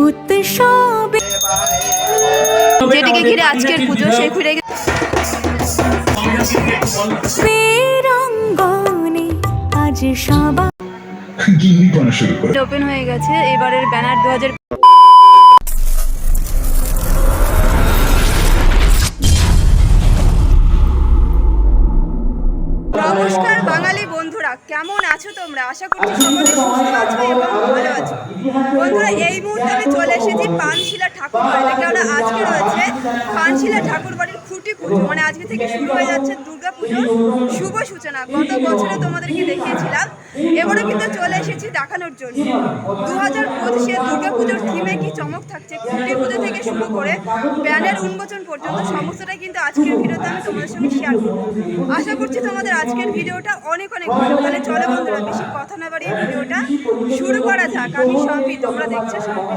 উৎসবে যেটিকে ঘিরে আজকের পুজো সে ঘুরে রঙ্গনে আজ সবাই গিন্নিপনা শুরু করে। ওপেন হয়ে গেছে এবারের ব্যানার দু হাজার আছো তোমরা? আশা করছি সকলে সুস্থ আছো এবং ভালো আছো। বন্ধুরা, এই মুহূর্তে আমি চলে এসেছি পানশিলা ঠাকুর বাড়িতে। কেননা আজকে রয়েছে পানশিলা ঠাকুর বাড়ির মানে আজকে থেকে শুরু হয়ে যাচ্ছে দুর্গা পুজোর শুভ সূচনা। গত বছরে তোমাদেরকে দেখিয়েছিলাম। এবারে কিন্তু চলে এসেছি দেখানোর জন্য। দু হাজার পঁচিশে দুর্গা পুজোর থিমে কি চমক থাকছে? খুঁটি পুজো থেকে শুরু করে ব্যানের উন্মোচন পর্যন্ত সমস্তটাই কিন্তু আজকের ভিডিওতে আমি তোমাদের সঙ্গে শেয়ার করব। আশা করছি তোমাদের আজকের ভিডিওটা অনেক অনেক ভালো তাহলে চলো বন্ধুরা, বেশি কথা না বাড়িয়ে ভিডিওটা শুরু করা যাক। আমি সম্পি তোমরা দেখছ সম্পি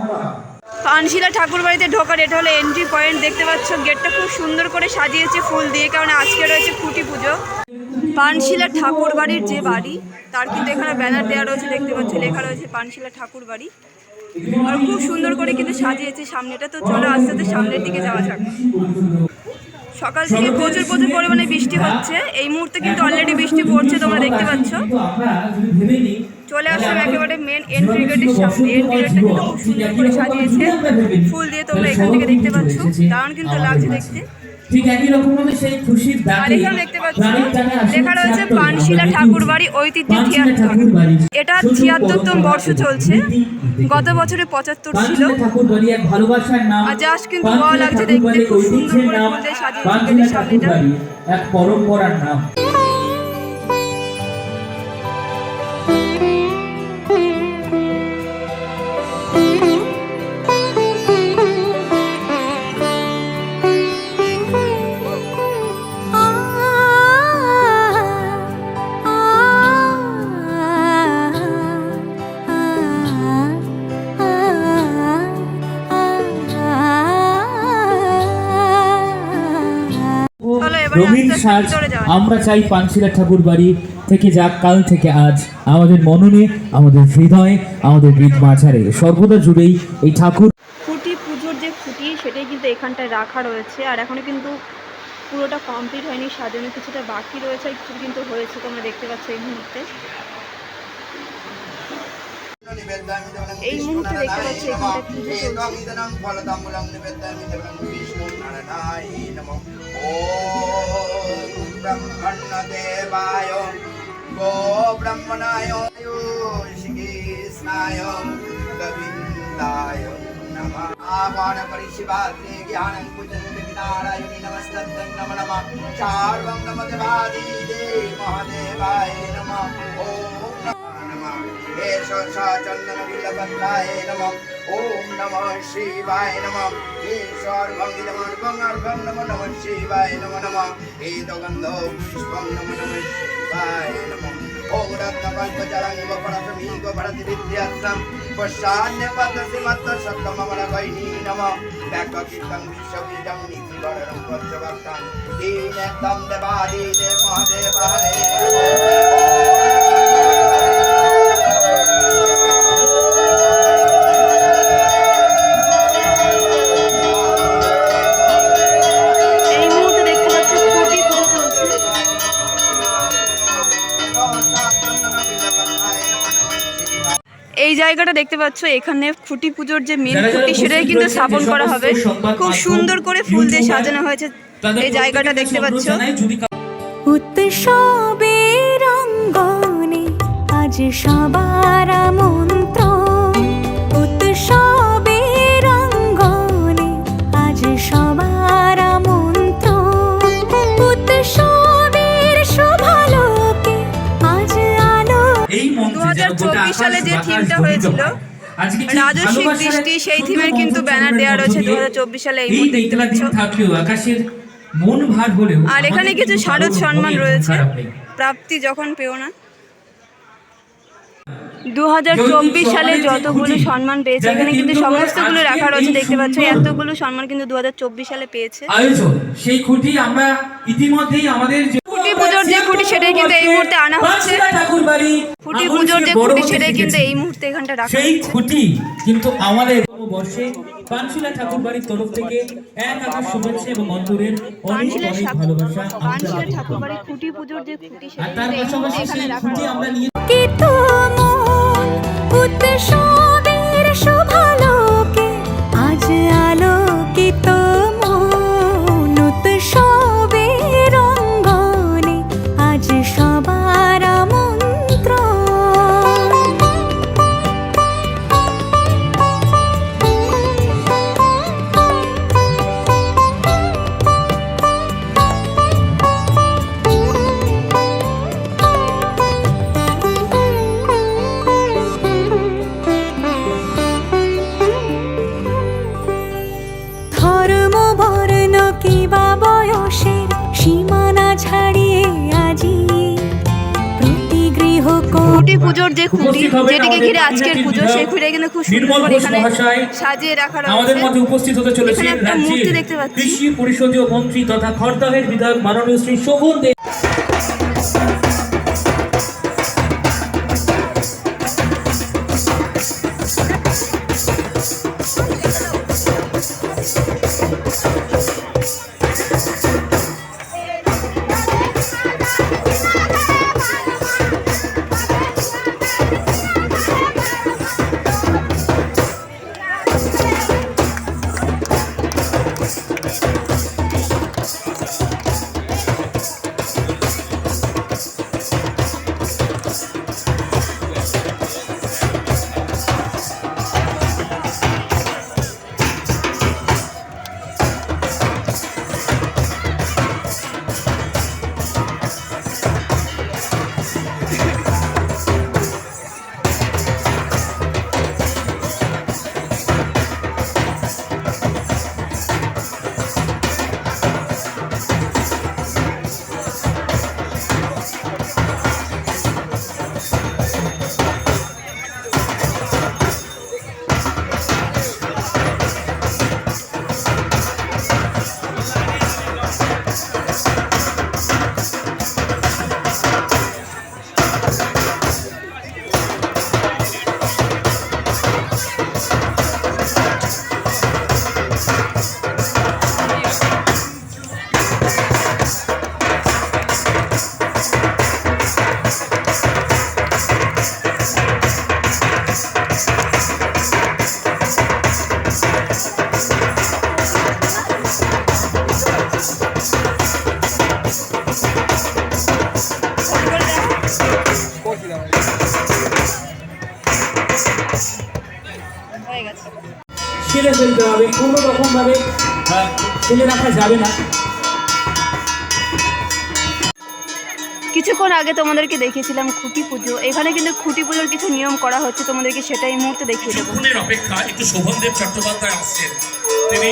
পানশিলা ঠাকুর বাড়িতে ঢোকার, এটা হলো এন্ট্রি পয়েন্ট দেখতে পাচ্ছ গেটটা খুব সুন্দর করে সাজিয়েছে ফুল দিয়ে, কারণ আজকে রয়েছে খুঁটি পুজো। পানশিলা ঠাকুর বাড়ির যে বাড়ি, তার কিন্তু এখানে ব্যানার দেওয়া রয়েছে, দেখতে পাচ্ছ, লেখা রয়েছে পানশিলা ঠাকুর বাড়ি আর খুব সুন্দর করে কিন্তু সাজিয়েছে সামনেটা, তো চলো আস্তে আস্তে সামনের দিকে যাওয়া যাক। সকাল থেকে প্রচুর প্রচুর পরিমাণে বৃষ্টি হচ্ছে, এই মুহূর্তে কিন্তু অলরেডি বৃষ্টি পড়ছে, তোমরা দেখতে পাচ্ছ। চলে আসলাম একেবারে মেন এন্ট্রি গেটের সামনে এন্ট্রি গেটটা কিন্তু খুব সুন্দর করে সাজিয়েছে ফুল দিয়ে তোমরা এখান থেকে দেখতে পাচ্ছ দারুণ কিন্তু লাগছে দেখতে। ঠিক একই সেই খুশির লেখা রয়েছে পানশিলা ঠাকুর বাড়ি ঐতিহ্য ছিয়াত্তর। এটা ছিয়াত্তরতম বর্ষ চলছে। গত বছরে পঁচাত্তর ছিল। আর জাস্ট কিন্তু ভালো লাগছে দেখতে, খুব সুন্দর করে সাজিয়েছে। এক পরম্পরার নাম। সাজ। আমরা চাই পানশিলা ঠাকুর বাড়ি থেকে যাক কাল থেকে আজ। আমাদের মননে আমাদের হৃদয়ে আমাদের বৃদ্ধ মাঝারে। সর্বদা জুড়েই এই ঠাকুর। খুঁটি পুজোর যে খুঁটি সেটাই কিন্তু এখানটায় রাখা রয়েছে। আর এখনও কিন্তু পুরোটা কমপ্লিট হয়নি সাজানো কিছুটা বাকি রয়েছে আর কিছু কিন্তু হয়েছে তোমরা দেখতে পাচ্ছ এই মুহূর্তে। এই মুহূর্তে দেখতে পাচ্ছি এখানটায় পুজো চলছে। গো ব্রহ্মণায় শ্রীকৃষ্ণায় গোবিন্দায় নমঃ। আবাণ পরিশিবাগ্নে জ্ঞানং পুজন্তে নারায়ণী নমস্তং নম নমঃ। সর্বং নমদেবাদি দেব মহাদেবায় নমঃ। ওম নমঃ এষ চন্দন বিলপত্রায় নমঃ ওম নমঃ শিবায় নমঃ ঈশ্বর ভঙ্গিদমর্ভং অর্ভং নম নমঃ শিবায় নমঃ নমঃ এতগন্ধ পুষ্পং নম নমঃ শিবায় নমঃ ওম রত্নকল্পজলং গোপরসমী গোপরতি বিদ্যাত্রম পশ্চান্যপদসি মত্ত সত্তমমল গৈনী নম এই দেখতে পাচ্ছ এখানে খুঁটি পুজোর যে মেন খুঁটি সেটাই কিন্তু স্থাপন করা হবে। খুব সুন্দর করে ফুল দিয়ে সাজানো হয়েছে এই জায়গাটা দেখতে পাচ্ছ। সবে রঙ্গনে আজ সবার মন্ত্র রাজস্বিক দৃষ্টি সেই থিমের কিন্তু ব্যানার দেওয়া রয়েছে 2024 সালে এই মুহূর্তে দেখতে পাচ্ছ। আকাশের মন ভার হলেও আর এখানে কিছু শারদ সম্মান রয়েছে। প্রাপ্তি যখন পেও না। দুহাজার চব্বিশ সালে যতগুলো সম্মান পেয়েছে এখানে কিন্তু সমস্তগুলো রাখা রয়েছে দেখতে পাচ্ছ এতগুলো সম্মান কিন্তু দু হাজার চব্বিশ সালে পেয়েছে। আয়োজন সেই খুঁটি আমরা ইতিমধ্যেই আমাদের খুঁটি সেটাই কিন্তু এই মুহূর্তে আনা হচ্ছে। খুঁটি পুজোর যে খুঁটি সেটাই কিন্তু এই মুহূর্তে এখানটা রাখা সেই খুঁটি কিন্তু আমাদের বর্ষে পানশিলা ঠাকুর বাড়ির তরফ থেকে এক আকাশ শুভেচ্ছা এবং অন্তরের অনেক অনেক ভালোবাসা আমরা ঠাকুর বাড়ির খুঁটি পুজোর যে খুঁটি আর সেটা তার পাশাপাশি সেই খুঁটি আমরা নিয়ে মন যেটিকে ঘিরে আজকের পুজো সেই বিধায়ক কিন্তু খুব সুন্দর করে এখানে সাজিয়ে রাখা আমাদের মধ্যে উপস্থিত হতে চলেছেন রাজ্যের। কৃষি পরিষদীয় মন্ত্রী তথা খড়দহের বিধায়ক মাননীয় শ্রী শোভন দে ছেলে ফেলতে হবে কোনো রকম ভাবে আহ, ফেলে রাখা যাবে না। কিছুক্ষণ আগে তোমাদেরকে দেখিয়েছিলাম খুঁটি পুজো। এখানে কিন্তু খুঁটি পুজোর কিছু নিয়ম করা হচ্ছে তোমাদেরকে সেটা এই মুহূর্তে দেখিয়ে দেবো। অপেক্ষা একটু শোভনদেব চট্টোপাধ্যায় আসছেন। তিনি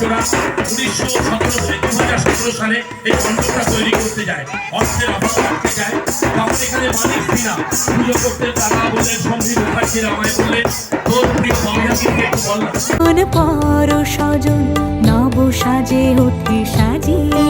ভট্টাচার্যরা উনিশশো সতেরো দু হাজার সতেরো সালে এই মণ্ডপটা তৈরি করতে যায়। অর্থের অভাব রাখতে যায়। তখন এখানে মালিক কিনা পুজো করতে তারা বললেন সন্ধি মুখার্জির আমায় বললেন তোর প্রিয় মহিলাকে একটু বল না। পর সজন, নব সাজে উঠে সাজিয়ে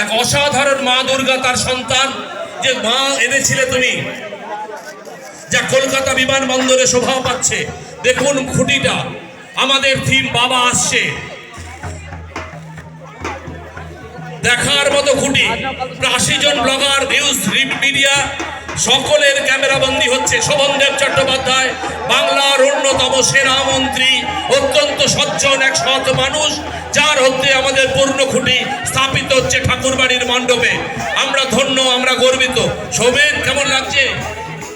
এক অসাধারণ মা দুর্গা তার সন্তান, যে মা এনেছিলে তুমি, যা কলকাতা বিমানবন্দরে শোভা পাচ্ছে। দেখুন খুঁটিটা, আমাদের থিম বাবা আসছে। দেখার মতো খুঁটি। আশি জন ব্লগার নিউজ মিডিয়া সকলের ক্যামেরাবন্দি হচ্ছে শোভনদেব চট্টোপাধ্যায়, বাংলার অন্যতম সেরা মন্ত্রী, অত্যন্ত সজ্জন এক সৎ মানুষ, যার হতে আমাদের পূর্ণ খুঁটি স্থাপিত হচ্ছে ঠাকুরবাড়ির মণ্ডপে। আমরা ধন্য, আমরা গর্বিত। শোভেন কেমন লাগছে?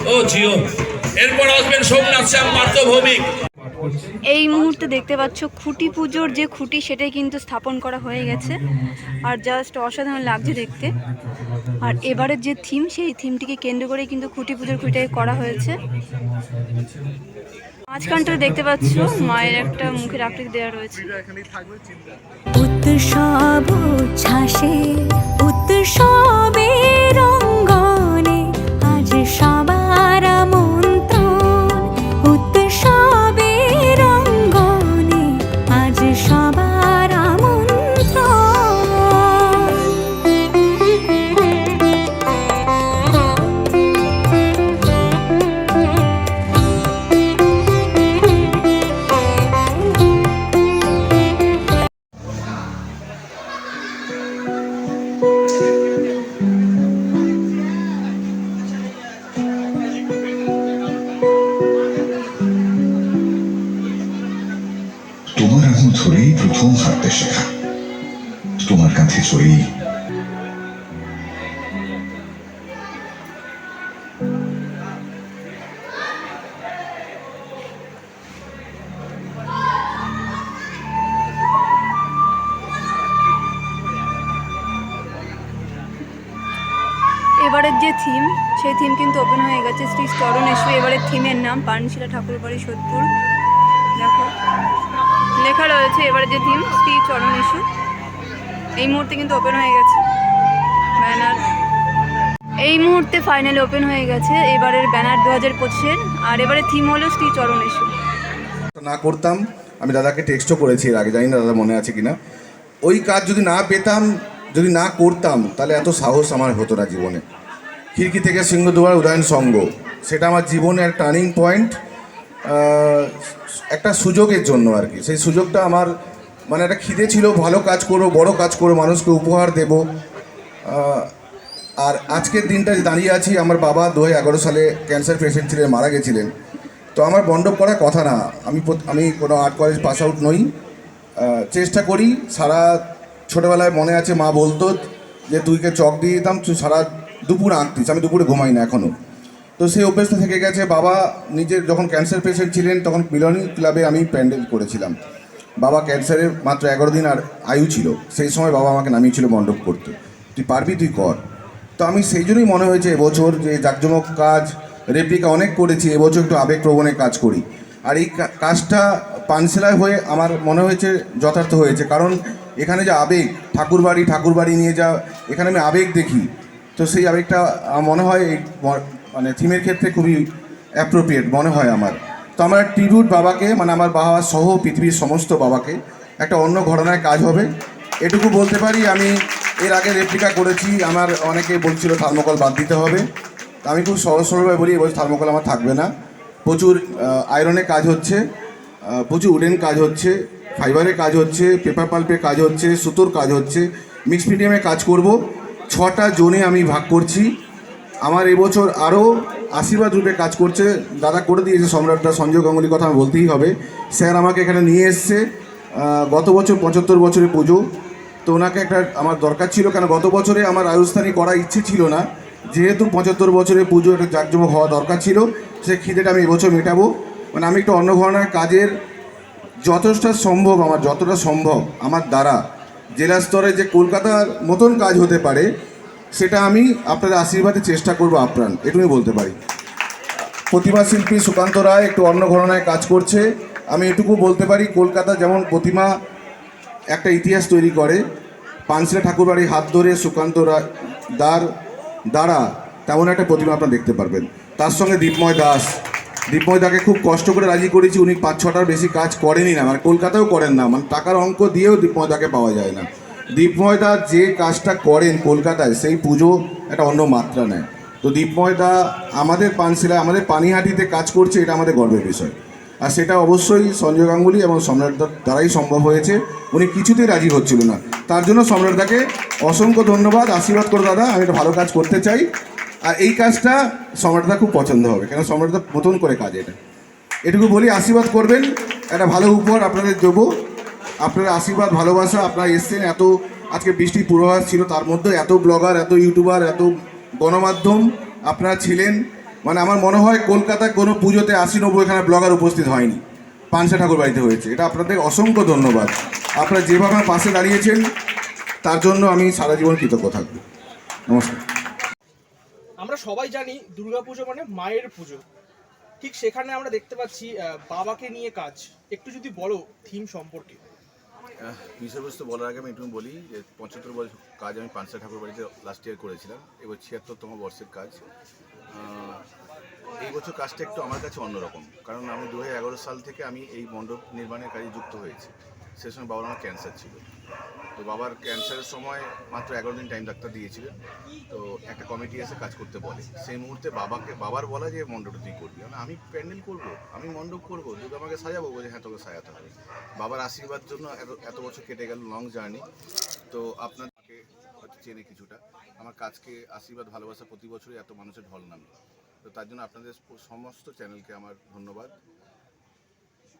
ও জিও এরপর আসবেন সোমনাথ শ্যাম পার্থ ভৌমিক এই মুহূর্তে দেখতে পাচ্ছ খুঁটি পুজোর যে খুঁটি সেটাই কিন্তু স্থাপন করা হয়ে গেছে। আর জাস্ট অসাধারণ লাগছে দেখতে। আর এবারের যে থিম সেই থিমটিকে কেন্দ্র করে কিন্তু খুঁটি পুজোর খুঁটিটাকে করা হয়েছে। মাঝখানটা দেখতে পাচ্ছ, মায়ের একটা মুখের আকৃতি দেওয়া রয়েছে। উৎসবে রঙ্গনে যে থিম, সেই থিম কিন্তু ওপেন হয়ে গেছে। শ্রী চরণেশ্বর এবারের থিমের নাম পানশিলা ঠাকুরবাড়ি সোদপুর। দেখো, লেখা রয়েছে এবারে যে থিম, শ্রী চরণেশ্বর। এই মুহূর্তে কিন্তু ওপেন হয়ে গেছে। ব্যানার। এই মুহূর্তে ফাইনালি ওপেন হয়ে গেছে, এবারের ব্যানার দু হাজার পঁচিশের। আর এবারে থিম হলো শ্রী চরণেশ্বর। না করতাম, আমি দাদাকে টেক্সটও করেছি এর আগে, জানি না দাদা মনে আছে কিনা। ওই কাজ যদি না পেতাম, যদি না করতাম, তাহলে এত সাহস আমার হতো না জীবনে। খিড়কি থেকে সিংহদুয়ার উদয়ন সঙ্গ। সেটা আমার জীবনের টার্নিং পয়েন্ট একটা সুযোগের জন্য আর কি। সেই সুযোগটা আমার মানে একটা খিদে ছিল, ভালো কাজ করব, বড় কাজ করব, মানুষকে উপহার দেব। আর আজকের দিনটা দাঁড়িয়ে আছি, আমার বাবা দু এগারো সালে ক্যান্সার পেশেন্ট ছিলেন, মারা গেছিলেন। তো আমার মণ্ডপ করার কথা না, আমি আমি কোনো আর্ট কলেজ পাস আউট নই। চেষ্টা করি, সারা ছোটোবেলায় মনে আছে মা বলতো যে, তুইকে চক দিয়ে দিতাম সারা দুপুর আঁকতিস আমি দুপুরে ঘুমাই না এখনও তো সেই অভ্যেসটা থেকে গেছে, বাবা নিজের যখন ক্যান্সার পেশেন্ট ছিলেন, তখন মিলনী ক্লাবে আমি প্যান্ডেল করেছিলাম। বাবা ক্যান্সারের মাত্র এগারো দিন আর আয়ু ছিল, সেই সময় বাবা আমাকে নামিয়েছিল মণ্ডপ করতে। তুই পারবি, তুই কর। তো আমি সেই জন্যই মনে হয়েছে এবছর যে জাঁকজমক কাজ রেপ্লিকা অনেক করেছি, এবছর একটু আবেগপ্রবণে কাজ করি। আর এই কাজটা পানশিলায় হয়ে আমার মনে হয়েছে যথার্থ হয়েছে, কারণ এখানে যে আবেগ, ঠাকুরবাড়ি ঠাকুরবাড়ি নিয়ে যা, এখানে আমি আবেগ দেখি। তো সেই আবেগটা মনে হয় এই মানে থিমের ক্ষেত্রে খুবই অ্যাপ্রোপ্রিয়েট মনে হয় আমার। তো আমার ট্রিবিউট বাবাকে মানে আমার বাবা সহ পৃথিবীর সমস্ত বাবাকে, একটা অন্য ঘটনায় কাজ হবে। এটুকু বলতে পারি, আমি এর আগে রেপ্লিকা করেছি, আমার অনেকে বলছিল থার্মোকল বাদ দিতে হবে। তা আমি খুব সহজ সরলভাবে বলি এবার থার্মোকল আমার থাকবে না। প্রচুর আয়রনে কাজ হচ্ছে প্রচুর উডেন কাজ হচ্ছে ফাইবারের কাজ হচ্ছে পেপার পাল্পের কাজ হচ্ছে, সুতোর কাজ হচ্ছে মিক্স মিডিয়ামে কাজ করব। ছটা জোনে আমি ভাগ করছি। আমার এবছর আরও আশীর্বাদ রূপে কাজ করছে। দাদা করে দিয়েছে সম্রাটদা সঞ্জয় গাঙ্গুলির কথা বলতেই হবে। স্যার আমাকে এখানে নিয়ে এসছে। গত বছর পঁচাত্তর বছরের পুজো। তো ওনাকে একটা আমার দরকার ছিল কেন গত বছরে আমার রাজস্থানী করার ইচ্ছে ছিল না। যেহেতু পঁচাত্তর বছরের পুজো একটা জাঁকজমক হওয়া দরকার ছিল, সে খিদেটা আমি এবছর মেটাবো। মানে আমি একটু অন্য ধরনের কাজের যতটা সম্ভব, আমার যতটা সম্ভব, আমার দ্বারা। জেলা স্তরে যে কলকাতার মতন কাজ হতে পারে, সেটা আমি আপনাদের আশীর্বাদে চেষ্টা করব আপ্রাণ, এটুকুই বলতে পারি। প্রতিমা শিল্পী সুকান্ত রায় একটু অন্য ঘটনায় কাজ করছে, আমি এটুকু বলতে পারি, কলকাতা যেমন প্রতিমা একটা ইতিহাস তৈরি করে, পানশিলা ঠাকুরবাড়ির হাত ধরে সুকান্ত রায় দার দ্বারা তেমন একটা প্রতিমা আপনারা দেখতে পারবেন। তার সঙ্গে দীপময় দাস দীপময় দাকে খুব কষ্ট করে রাজি করেছি, উনি পাঁচ ছটার বেশি কাজ করেনই না মানে কলকাতাও করেন না মানে টাকার অঙ্ক দিয়েও দীপময় দাকে পাওয়া যায় না। দীপময় দা যে কাজটা করেন কলকাতায়, সেই পুজো একটা অন্য মাত্রা নেয়। তো দীপময় দা আমাদের পানশিলায়, আমাদের পানিহাটিতে কাজ করছে, এটা আমাদের গর্বের বিষয়। আর সেটা অবশ্যই সঞ্জয় গাঙ্গুলি এবং সম্রাটদার দ্বারাই সম্ভব হয়েছে। উনি কিছুতেই রাজি হচ্ছিল না। তার জন্য সম্রাটদাকে অসংখ্য ধন্যবাদ, আশীর্বাদ করো দাদা, আমি একটা ভালো কাজ করতে চাই। আর এই কাজটা সম্রাটদা খুব পছন্দ হবে, কেন সম্রাটদা মতন করে কাজ এটা। এটুকু বলি, আশীর্বাদ করবেন, একটা ভালো উপহার আপনাদের দেবো। আপনার আশীর্বাদ, ভালোবাসা, আপনারা এসছেন এত, আজকে বৃষ্টির পূর্বাভাস ছিল, তার মধ্যে এত ব্লগার, এত ইউটিউবার, এত গণমাধ্যম আপনারা ছিলেন। মানে আমার মনে হয় কলকাতায় কোনো পুজোতে আশি নব্বই এখানে ব্লগার উপস্থিত হয়নি। পানসা ঠাকুর বাড়িতে হয়েছে। এটা আপনাদের অসংখ্য ধন্যবাদ। আপনারা যেভাবে পাশে দাঁড়িয়েছেন, তার জন্য আমি সারা জীবন কৃতজ্ঞ থাকব। নমস্কার। আমরা সবাই জানি দুর্গাপুজো মানে মায়ের পুজো। ঠিক সেখানে আমরা দেখতে পাচ্ছি বাবাকে নিয়ে কাজ। একটু যদি বলো থিম সম্পর্কে। বিষয়বস্তু বলার আগে আমি একটু বলি যে পঁচাত্তর বছর কাজ আমি পাঁচটা ঠাকুর বাড়িতে লাস্ট ইয়ার করেছিলাম। এবার ছিয়াত্তরতম বর্ষের কাজ। এই বছর কাজটা একটু আমার কাছে অন্যরকম। কারণ আমি দু সাল থেকে আমি এই মণ্ডপ নির্মাণের কাজে যুক্ত হয়েছি। সে সময় বাবার আমার ক্যান্সার ছিল। তো বাবার ক্যান্সারের সময় মাত্র এগারো দিন টাইম ডাক্তার দিয়েছিলেন। তো একটা কমিটি এসে কাজ করতে বলে। সেই মুহূর্তে বাবাকে, বাবার বলা যে, মণ্ডপটা তুই করবি। মানে আমি প্যান্ডেল করব, আমি মণ্ডপ করব যদি আমাকে সাজাবো। বলে হ্যাঁ তোকে সাজাতে হবে। বাবার আশীর্বাদ জন্য এত এত বছর কেটে গেল লং জার্নি তো আপনাকে হয়তো চেনে কিছুটা। আমার কাজকে আশীর্বাদ, ভালোবাসা প্রতি বছরই এত মানুষের ঢল নামে তো তার জন্য আপনাদের সমস্ত চ্যানেলকে আমার ধন্যবাদ।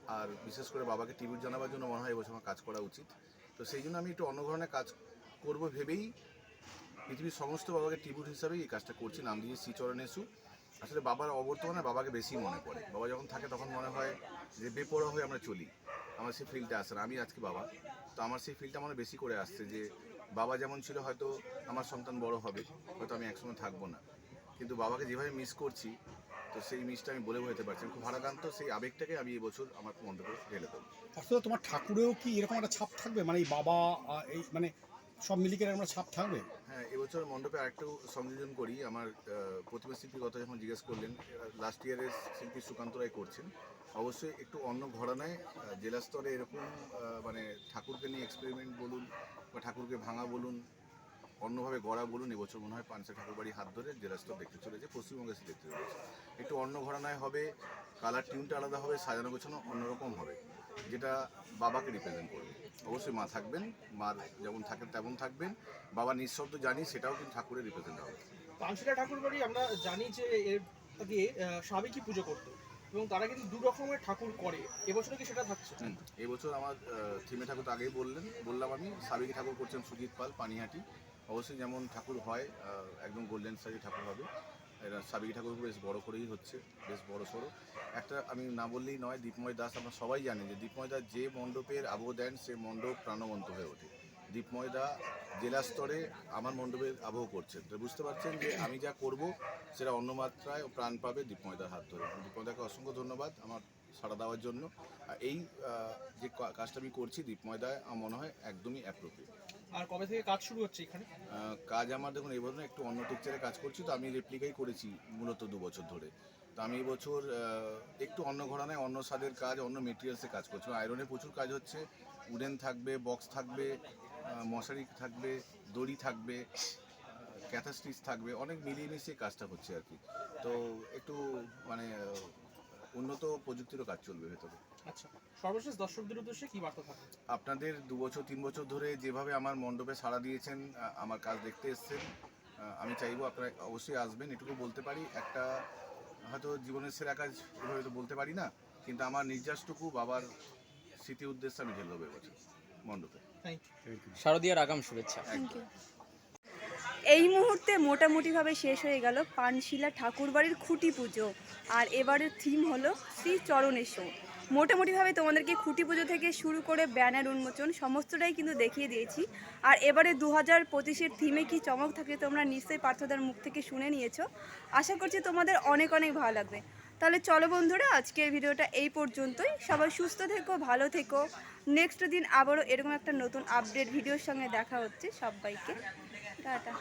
আর বিশেষ করে বাবাকে টিভির জানাবার জন্য মনে হয় এবছর আমার কাজ করা উচিত। তো সেই জন্য আমি একটু অন্য ধরনের কাজ করব ভেবেই পৃথিবীর সমস্ত বাবাকে টিবিউট হিসাবেই এই কাজটা করছি, নাম দিয়ে শ্রীচরণ এসু। আসলে বাবার অবর্তমানে বাবাকে বেশি মনে পড়ে। বাবা যখন থাকে তখন মনে হয় যে বেপরোয়া হয়ে আমরা চলি। আমার সেই ফিলটা আসে আমি আজকে বাবা। তো আমার সেই ফিলটা মনে বেশি করে আসছে যে বাবা যেমন ছিল হয়তো আমার সন্তান বড় হবে, হয়তো আমি একসময় থাকব না। কিন্তু বাবাকে যেভাবে মিস করছি তো সেই মিসটা আমি বলে বোঝাতে পারছি খুব ভারাক্রান্ত সেই আবেগটাকে আমি এবছর আমার মণ্ডপে ঢেলে দেবো। আসলে তোমার ঠাকুরেও কি এরকম একটা ছাপ থাকবে? মানে এই বাবা এই মানে সব মিলিয়ে এরকম একটা ছাপ থাকবে? হ্যাঁ এবছর মণ্ডপে আরেকটু সংযোজন করি। আমার প্রতিমা শিল্পীর কথা যখন জিজ্ঞেস করলেন লাস্ট ইয়ারের শিল্পী সুকান্ত রায় করছেন। অবশ্যই একটু অন্য ঘরানায় জেলা স্তরে এরকম মানে ঠাকুরকে নিয়ে এক্সপেরিমেন্ট বলুন বা ঠাকুরকে ভাঙা বলুন অন্যভাবে গড়া বলুন এবছর মনে হয় পাঁচশা ঠাকুরবাড়ি হাত ধরে জেলা স্তর দেখতে চলেছে পশ্চিমবঙ্গে সে দেখতে চলেছে। একটু অন্য ঘরানায় হবে কালার টিউনটা আলাদা হবে সাজানো গোছানো অন্যরকম হবে যেটা বাবাকে রিপ্রেজেন্ট করবে। অবশ্যই মা থাকবেন মার যেমন থাকেন তেমন থাকবেন বাবা নিঃশব্দ জানি সেটাও কিন্তু ঠাকুরের রিপ্রেজেন্ট হবে। পাঁচশিলা ঠাকুর বাড়ি আমরা জানি যে এর আগে সাবেকি পুজো করতো এবং তারা কিন্তু দু রকমের ঠাকুর করে এবছর কি সেটা থাকছে? এবছর আমার থিমে ঠাকুর তো আগেই বললেন বললাম আমি সাবেকি ঠাকুর করছেন সুজিত পাল পানিহাটি অবশ্যই যেমন ঠাকুর হয় একদম গোল্ডেন সাইজের ঠাকুর হবে। এটা সাবেকি ঠাকুর বেশ বড় করেই হচ্ছে, বেশ বড় সড়ো। একটা আমি না বললেই নয়, দীপময় দাস আমরা সবাই জানি যে দীপময় দাস যে মণ্ডপের আবহ দেন, সে মণ্ডপ প্রাণবন্ত হয়ে ওঠে। দীপময় দা জেলা স্তরে আমার মণ্ডপের আবহ করছেন। তো বুঝতে পারছেন যে আমি যা করব, সেটা অন্য মাত্রায় প্রাণ পাবে দীপময়দার হাত ধরে। দীপময়দাকে অসংখ্য ধন্যবাদ আমার সাড়া দেওয়ার জন্য। এই যে কাজটা আমি করছি দীপময়দায় আমার মনে হয় একদমই অ্যাপ্রোপ্রিয়েট আর কবে থেকে কাজ শুরু হচ্ছে এখানে? কাজ আমার দেখুন, এই বছর একটু অন্য টিকচারে কাজ করছি, তো আমি রেপ্লিকাই করেছি মূলত দু বছর ধরে। তো আমি এবছর একটু অন্য ঘরানায়, অন্য স্বাদের কাজ, অন্য মেটেরিয়ালসে কাজ করছি। আয়রনে প্রচুর কাজ হচ্ছে উডেন থাকবে বক্স থাকবে মশারি থাকবে, দড়ি থাকবে ক্যাথা স্টিচ থাকবে, অনেক মিলিয়ে মিশিয়ে কাজটা হচ্ছে আর কি। তো একটু মানে উন্নত প্রযুক্তিরও কাজ চলবে ভেতরে। আচ্ছা সর্বশেষ দর্শকদের উদ্দেশ্যে কি বার্তা থাকবে? আপনাদের দু বছর তিন বছর ধরে যেভাবে আমার মণ্ডপে সাড়া দিয়েছেন আমার কাজ দেখতে এসেছেন আমি চাইব আপনারা অবশ্যই আসবেন এটুকু বলতে পারি। একটা হয়তো জীবনের সেরা কাজ এভাবে তো বলতে পারি না কিন্তু আমার নির্যাসটুকু বাবার স্মৃতি উদ্দেশ্যে আমি ঢেলে দেবো এবছর মণ্ডপে। শারদীয়ার আগাম শুভেচ্ছা। এই মুহূর্তে মোটামুটিভাবে শেষ হয়ে গেল পানশিলা ঠাকুরবাড়ির খুঁটি পুজো আর এবারের থিম হলো শ্রী চরণেশ্বর মোটামুটিভাবে তোমাদেরকে খুঁটি পুজো থেকে শুরু করে ব্যানার উন্মোচন সমস্তটাই কিন্তু দেখিয়ে দিয়েছি। আর এবারে দু হাজার পঁচিশের থিমে কি চমক থাকে তোমরা নিশ্চয়ই পার্থদার মুখ থেকে শুনে নিয়েছো। আশা করছি তোমাদের অনেক অনেক ভালো লাগবে। তাহলে চলো বন্ধুরা, আজকের ভিডিওটা এই পর্যন্তই। সবাই সুস্থ থেকো, ভালো থেকো। নেক্সট দিন আবারও এরকম একটা নতুন আপডেট ভিডিওর সঙ্গে দেখা হচ্ছে সবাইকে। টাটা।